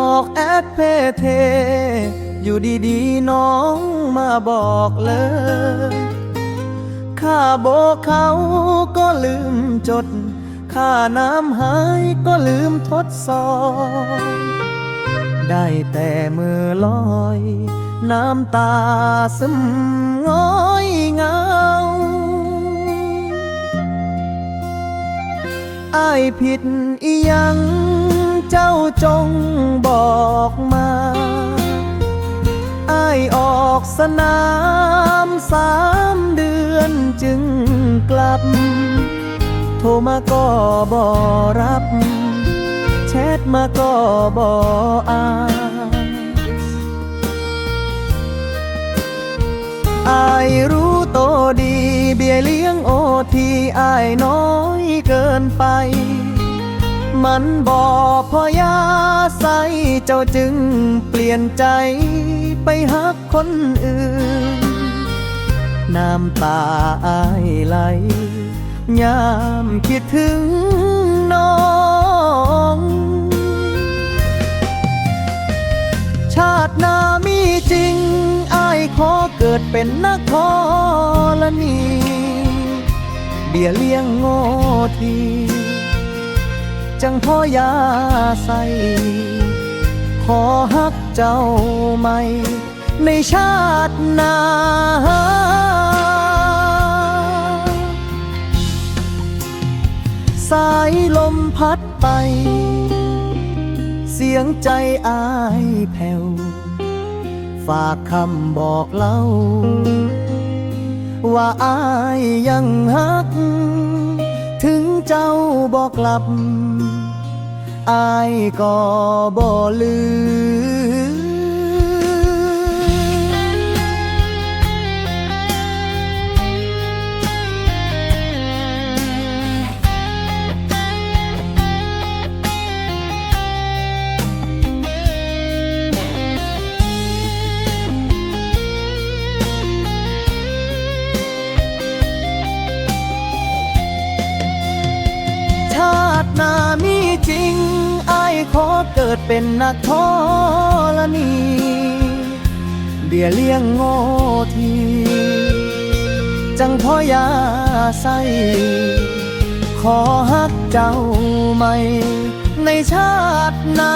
ทเพเท อยู่ดีๆน้องมาบอกเลยค่าโบกเขาก็ลืมจด ค่าน้ำหายก็ลืมทดสอบ ได้แต่มือลอย น้ำตาซึมง้อยเงาอายผิดอียัง จงบอกมาอายออกสนามสามเดือนจึงกลับ โทรมาก็บอรับ แชทมาก็บออ่านอายรู้โตวดี เบียเลี้ยงโอทีอายน้อยเกินไป มันบอกพอย เจ้าจึงเปลี่ยนใจไปหักคนอื่น น้ำตาอายไหล ยามคิดถึงน้อง ชาตินามีจริง อายขอเกิดเป็นนักธรณีเบียเลี้ยงโง่ที จังพ่อยาใสข อฮักเจ้าใหม่ ในชาติหน้าสายลมพัดไป เสียงใจอายแผ่ว ฝากคำบอกเล่า ว่าอายยังฮัก ถึงเจ้าบอกกลับ อายก็บ่ลืมชาติหน้ามีจริง ขอเกิดเป็นนักธรณีเบียเลี้ยงโง่ที จังพ่อยาใสขอฮักเจ้าใหม่ในชาติหน้า